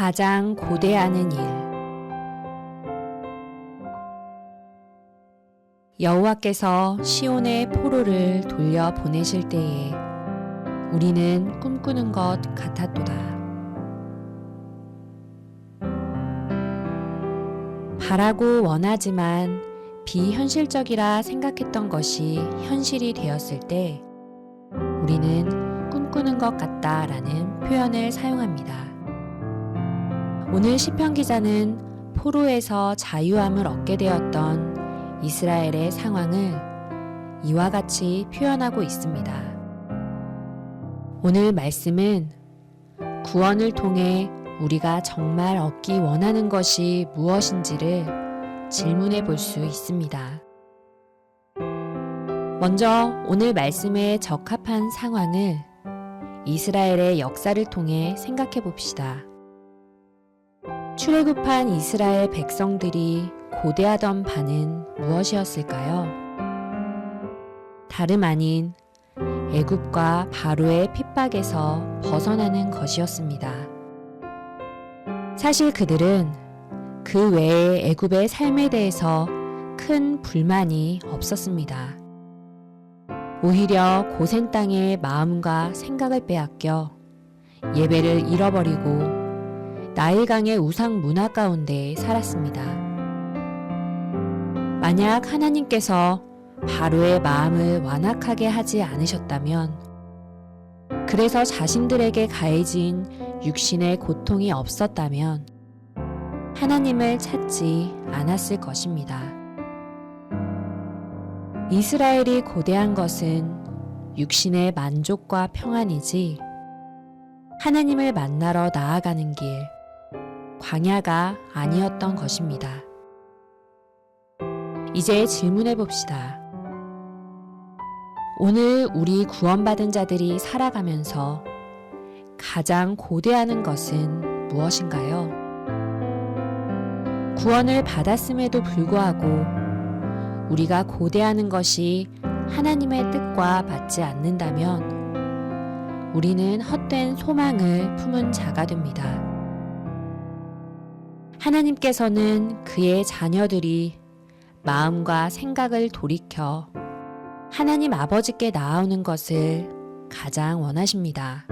가장 고대하는 일 여호와께서 시온의 포로를 돌려 보내실 때에 우리는 꿈꾸는 것 같았도다. 바라고 원하지만 비현실적이라 생각했던 것이 현실이 되었을 때 우리는 꿈꾸는 것 같다라는 표현을 사용합니다. 오늘 시편 기자는 포로에서 자유함을 얻게 되었던 이스라엘의 상황을 이와 같이 표현하고 있습니다. 오늘 말씀은 구원을 통해 우리가 정말 얻기 원하는 것이 무엇인지를 질문해 볼 수 있습니다. 먼저 오늘 말씀에 적합한 상황을 이스라엘의 역사를 통해 생각해 봅시다. 출애굽한 이스라엘 백성들이 고대하던 바는 무엇이었을까요? 다름 아닌 애굽과 바로의 핍박에서 벗어나는 것이었습니다. 사실 그들은 그 외의 애굽의 삶에 대해서 큰 불만이 없었습니다. 오히려 고센 땅의 마음과 생각을 빼앗겨 예배를 잃어버리고 나일강의 우상 문화 가운데 살았습니다. 만약 하나님께서 바로의 마음을 완악하게 하지 않으셨다면, 그래서 자신들에게 가해진 육신의 고통이 없었다면, 하나님을 찾지 않았을 것입니다. 이스라엘이 고대한 것은 육신의 만족과 평안이지, 하나님을 만나러 나아가는 길, 광야가 아니었던 것입니다. 이제 질문해 봅시다. 오늘 우리 구원받은 자들이 살아가면서 가장 고대하는 것은 무엇인가요? 구원을 받았음에도 불구하고 우리가 고대하는 것이 하나님의 뜻과 맞지 않는다면 우리는 헛된 소망을 품은 자가 됩니다. 하나님께서는 그의 자녀들이 마음과 생각을 돌이켜 하나님 아버지께 나아오는 것을 가장 원하십니다.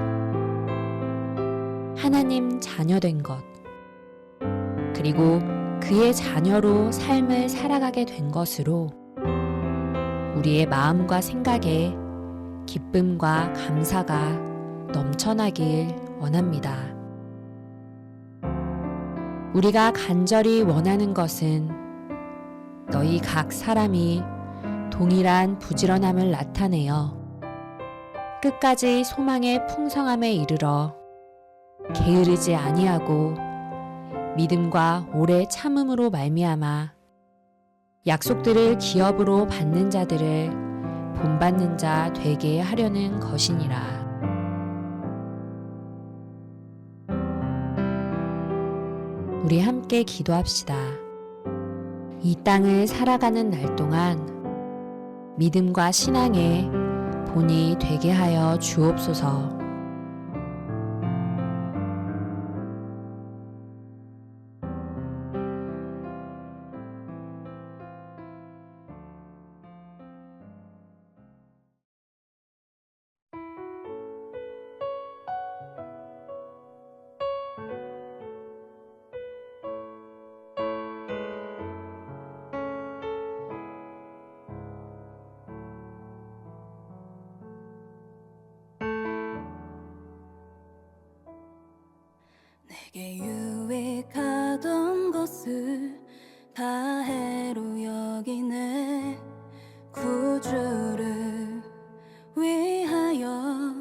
하나님 자녀된 것, 그리고 그의 자녀로 삶을 살아가게 된 것으로 우리의 마음과 생각에 기쁨과 감사가 넘쳐나길 원합니다. 우리가 간절히 원하는 것은 너희 각 사람이 동일한 부지런함을 나타내어 끝까지 소망의 풍성함에 이르러 게으르지 아니하고 믿음과 오래 참음으로 말미암아 약속들을 기업으로 받는 자들을 본받는 자 되게 하려는 것이니라. 우리 함께 기도합시다. 이 땅을 살아가는 날 동안 믿음과 신앙의 본이 되게 하여 주옵소서. 내게 유익하던 것을 다 해로 여기네. 구주를 위하여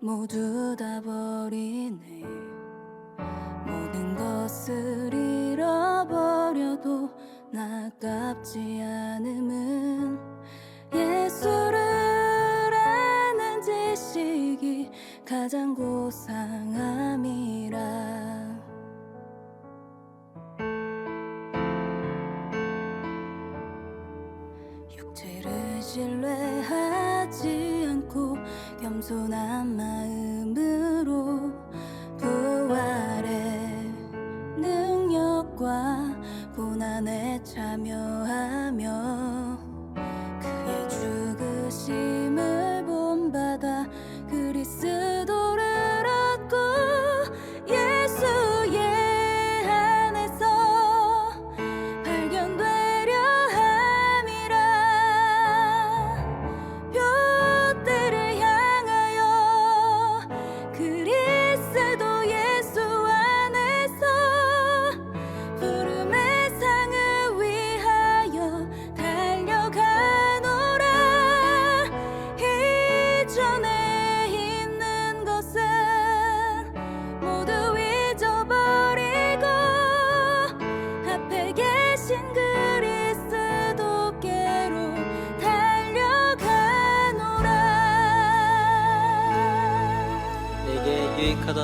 모두 다 버리네. 모든 것을 잃어버려도 나깝지 않음은 죄를 신뢰하지 않고 겸손한 마음으로 그 부활의 능력과 고난에 참여하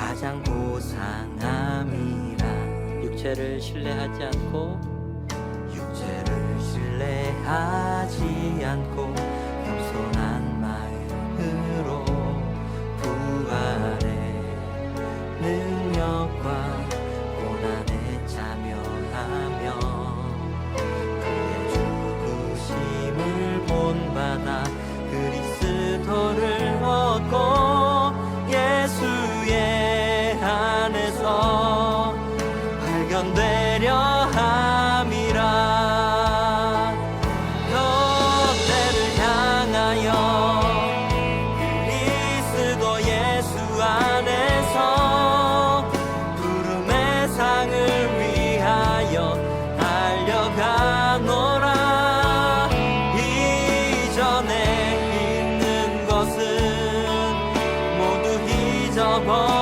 가장 고상함이라. 육체를 신뢰하지 않고 육체를 신뢰하지 않고 겸손한 마음으로 부활의 능력과 고난에 참여하며 Bỏ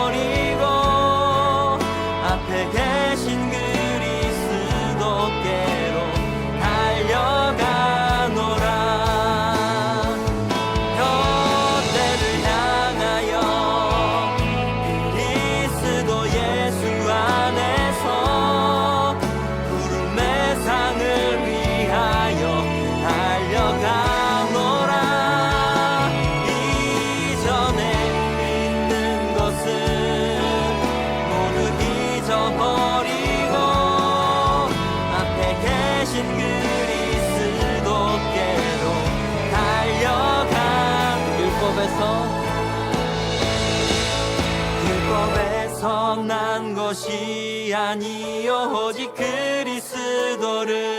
것이 아니요 오직 그리스도를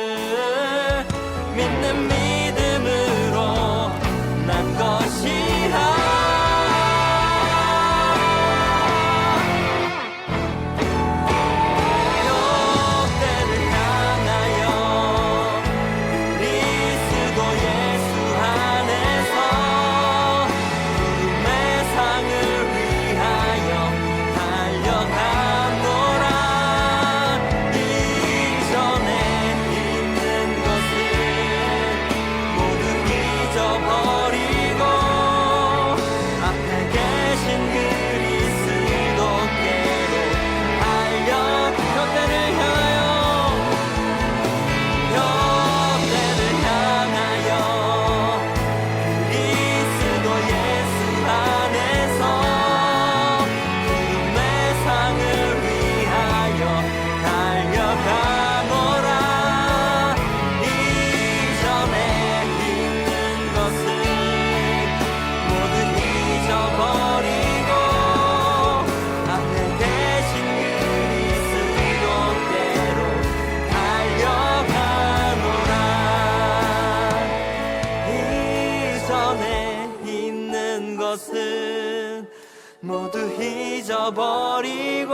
잊어버리고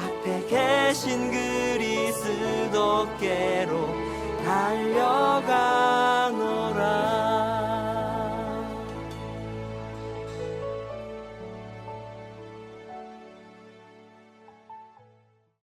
앞에 계신 그리스도께로 달려가.